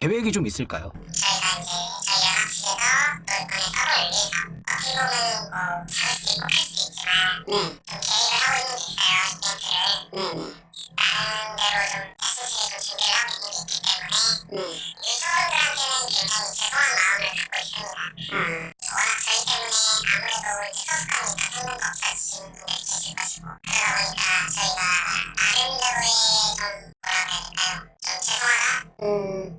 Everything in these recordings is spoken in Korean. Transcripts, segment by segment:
계획이 좀 있을까요? 저희가 이제 저희 연합실에서 놀이방에 서로를 위해서 어떻게 보면 뭐 작을 수도 있고 클 수도 있지만 네. 좀 계획을 하고 있는 게 있어요 이벤트를 네 네. 나름대로 좀 야심차게 좀 준비를 하고 있는 게 있기 때문에 네. 유저들한테는 굉장히 죄송한 마음을 갖고 있습니다 아, 워낙 저희 때문에 아무래도 이제 소속감이 다 생명도 없어지시는 분들이 계실 것이고 그러다 보니까 저희가 나름대로의 좀 뭐라 그래야 될까요 좀 죄송하다 음,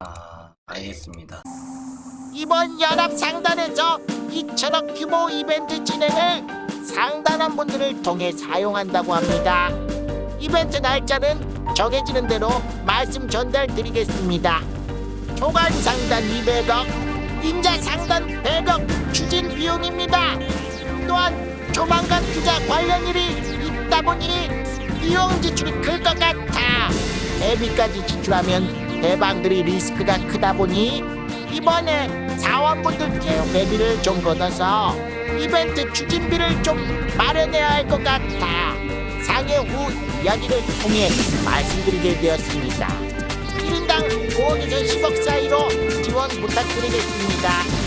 아, 알겠습니다. 이번 연합 상단에서 2천억 규모 이벤트 진행을 상단한 분들을 통해 사용한다고 합니다. 이벤트 날짜는 정해지는 대로 말씀 전달드리겠습니다. 초간 상단 200억, 인자 상단 100억 추진 비용입니다. 또한 조만간 투자 관련 일이 있다 보니 비용 지출이 클 것 같아 대비까지 지출하면 대방들이 리스크가 크다 보니 이번에 사원분들께 대비를 좀 걷어서 이벤트 추진비를 좀 마련해야 할 것 같아 상해 후 이야기를 통해 말씀드리게 되었습니다. 1인당 5억에서 10억 사이로 지원 부탁드리겠습니다.